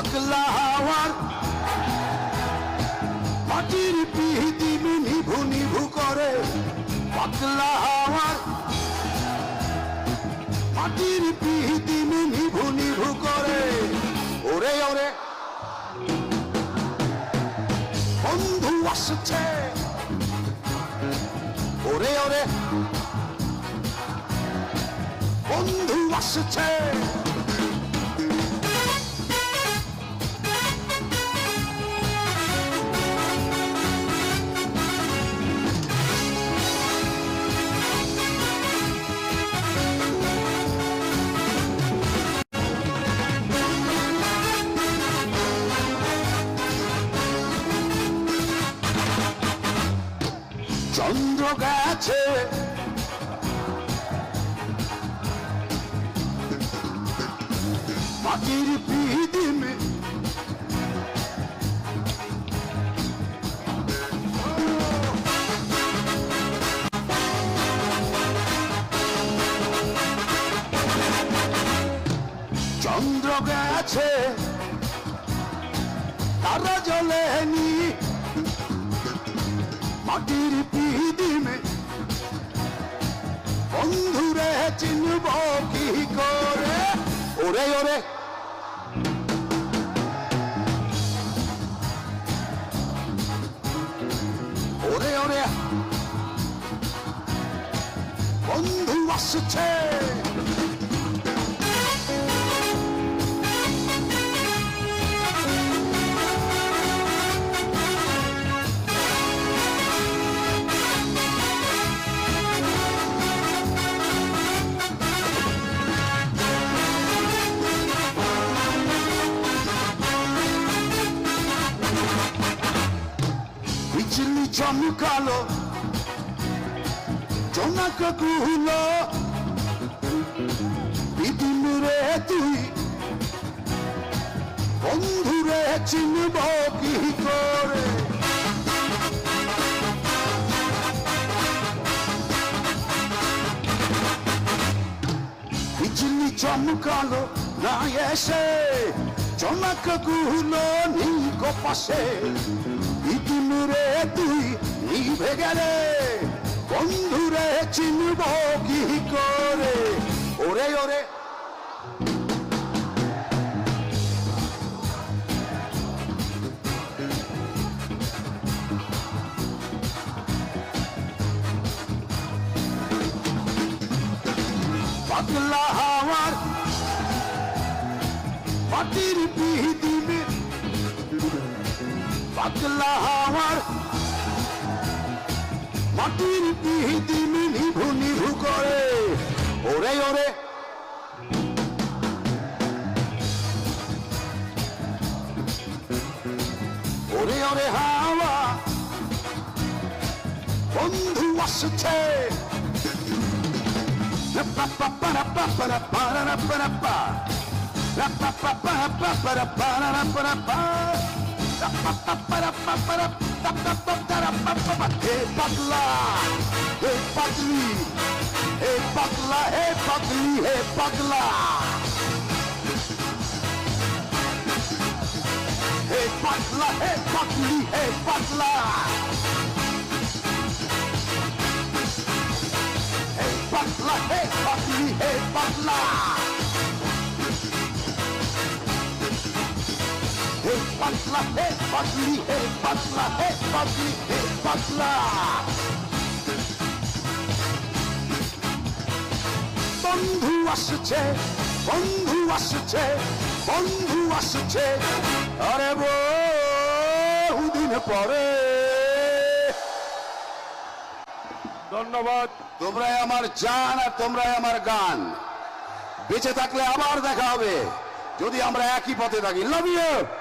পাগলা হাওয়ার মাটির পিহিতিমি নিভু নিভু করে। পাগলা হাওয়ার মাটির পিহিতিমি নিভু নিভু করে। ওরে ওরে। বন্ধু আসছে। ওরে ওরে। বন্ধু আসছে। চন্দ্র গেছে। মাটির পিদিমে চন্দ্র গেছে। তারা জ্বলেনি মাটির চিনব কি করে? ওরে ওরে। ওরে ওরে। বন্ধু আসছে। চমকালো জোনাক কুহলো বিদিন রে তুই বন্ধুরে চিনব কি করে? বিজলি চমকালো না এসে জনকগুলো নিক পাশে ইতিমুরে তুই নিভে গেলে, বন্ধুরে চিনব কি করে? ওরে ওরে। পাতলা হাওয়ার পিদিমে পাতলা হাওয়ার মাটির পিদিমে নিভু নিভু করে। ওরে ওরে। ওরে ওরে, হাওয়া। বন্ধু আসছে। হে পাগলা হে পাগলি হে পাগলা হে পাগলি Hey patla, hey patli, hey patla, hey patli, hey patla. Hey patla, hey patli, hey patla. Hey patla, hey patli. Hey, Butler, hey, Buckley, hey, Butler, hey, Buckley, hey, বন্ধু আসছে বন্ধু আসছে বন্ধু আসছে। আরে বহুদিন পরে। ধন্যবাদ। তোমরাই আমার জান আর তোমরাই আমার গান। বেঁচে থাকলে আবার দেখা হবে। যদি আমরা একই পথে থাকি। Love you